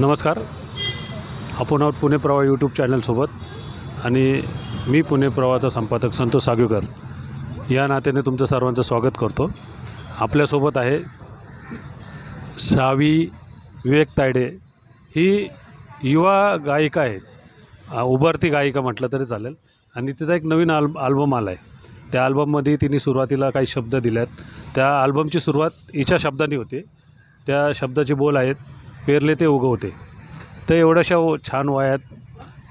नमस्कार. आपण आहोत पुणे प्रवाह यूट्यूब चॅनलसोबत आणि मी पुणे प्रवाहाचा संपादक संतोष सागवेकर. या नात्याने तुमचं सर्वांचं स्वागत करतो. आपल्यासोबत आहे सावी विवेक तायडे. ही युवा गायिका आहे. उभारती गायिका म्हटलं तरी चालेल. आणि तिचा एक नवीन आल आल्बम आला आहे त्या आल्बममध्ये तिने सुरुवातीला काही शब्द दिल्यात त्या आल्बमची सुरुवात हिच्या शब्दांनी होते. त्या शब्दाचे बोल आहेत पेरले ते उगवते. तर एवढ्याशा छान वयात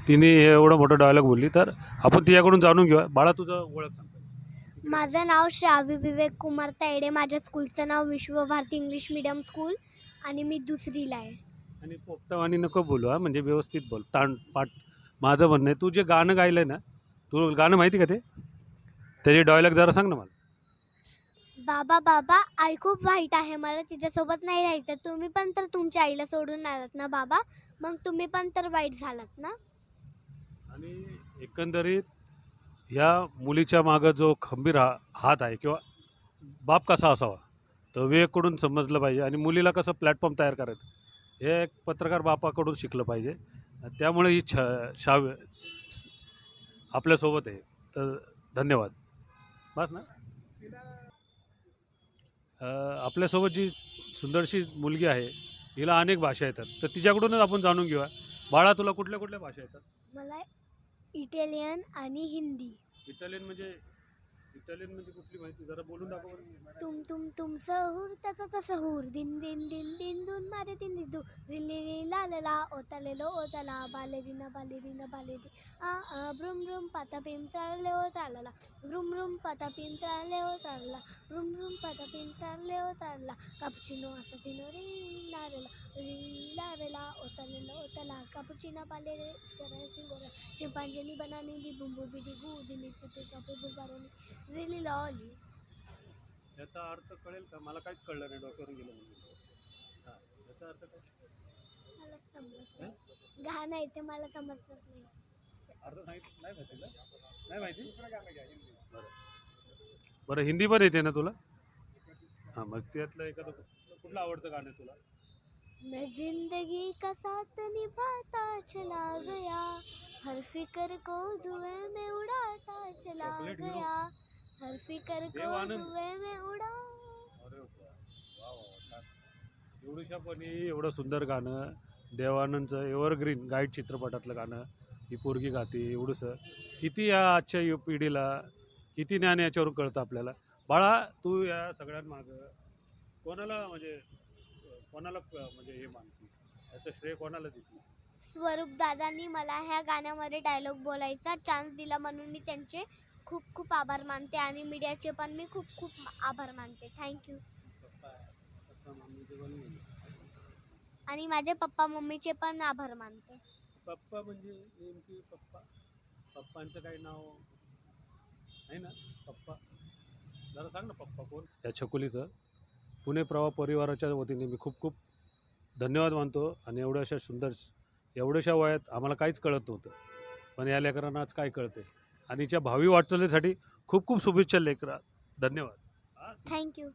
तिने एवढं मोठं डायलॉग बोलली. तर आपण तिच्याकडून जाणून घेऊया. बाळा तुझं ओळख सांग. माझं नाव श्रावी विवेक कुमार तायडे माझ्या स्कूलचं नाव विश्वभारती इंग्लिश मीडियम स्कूल आणि मी दुसरीला आहे. आणि पोपटावानी नको बोलू हा. म्हणजे व्यवस्थित बोल. ताण पाठ. माझं म्हणणं आहे तू जे गाणं गायलं ना तू गाणं माहिती का ते? त्याचे डायलॉग जरा सांग ना मला. बाबा बाबा आई खूप वाईट आहे. मला तिच्यासोबत नाही राहायचं. तुम्ही पण तर तुमच्या आईला सोडून आलात ना बाबा? मग तुम्ही पण तर वाईट झालात ना? आणि एकंदरीत या मुलीच्या मागं जो खंबीर हा हात आहे किंवा बाप कसा असावा तर समजलं पाहिजे. आणि मुलीला कसं प्लॅटफॉर्म तयार करायचं हे एक पत्रकार बापाकडून शिकलं पाहिजे. त्यामुळे ही छ शाव आपल्यासोबत आहे. तर धन्यवाद. बस ना? आपल्यासोबत जी सुंदरशी मुलगी आहे हिला अनेक भाषा येतात. तर तिच्याकडूनच आपण जाणून घेऊया. बाळा तुला कुठल्या कुठल्या भाषा येतात? मला इटालियन आणि हिंदी. इटालियन म्हणजे इटालियन म्हणजे कुठली माहिती? जरा बोलून दाखव बरं. तुम तुम तुम सहूर त्याचा हूर. दिन दिन दिन दिन दून मारे दिन दिन दू रिली रि ला ला ला ओता ले लो ओता ला. बाले रिना आ आ ब्रुम ब्रुम पाता पिम त्राळले ओ त्राळला ब्रुम ब्रुम पाता पिम त्राळले ओ त्राळला ब्रुम ब्रुम पाता पिम त्राळले ओ त्राळला कापुचिनो असाचिनो रे ला रे ला रि ला रे ला. ओता लो ओता कापुचिना बाले रे करे सिंगोरा चिंपांजनी बनानी दी बुंबू बिडी गू दिनी चिटे कापे बुबारोनी रिली लॉली याचा अर्थ कळेल का? मला काहीच कळलं नाही डॉक्टरून गेलं म्हणून. हां याचा अर्थ काय? मला समजत नाही. गाणं आहे ते मला समजत नाही. अर्थ सांगितलं? नाही माहिती नाही माहिती? बरं. बरं हिंदी पण येते ना तुला? हां मग त्यातलं एखादं कुठलं आवडतं गाणं तुला? मैं जिंदगी का साथ निभाता चला गया. हर फिक्र को धुएं में उड़ाता चला. गया. हर फिक्र को. धुएं में उड़ा। अरे वा वा वा छान. एवढ्याशापणी एवढं सुंदर गाणं देवानंदचं एव्हरग्रीन गाईड चित्रपटातलं गाणं ही पोरगी गाते एवढंसं. किती या आजच्या यु पिढीला किती ज्ञान याच्यावरून कळतं आपल्याला. बाळा तू या सगळ्यांमागं कोणाला म्हणजे कोणाला प- म्हणजे हे मानतीस? याचं श्रेय कोणाला देते स्वरूप दादांनी मला ह्या गाण्यामध्ये डायलॉग बोलायचा चान्स दिला म्हणून मी त्यांचे खूप खूप आभार मानते आणि मीडियाचे पण मी खूप खूप आभार मानते. थँक्यू. आणि माझे पप्पा मम्मीचे पण आभार मानते. पप्पा म्हणजे नेमकी पप्पा. पप्पांचं काही नाव आहे ना? पप्पा. जरा सांग ना पप्पा कोण? या छकुलीचं. पुणे प्रवाह परिवाराच्या वतीने मी खूप खूप धन्यवाद मानतो आणि एवढ्याशा सुंदर एवढ्याशा वयात आम्हाला काहीच कळत नव्हतं. पण या लेकरांना आज काय कळते आणि हिच्या भावी वाटचालीसाठी खूप खूप शुभेच्छा लेकरा धन्यवाद. थँक्यू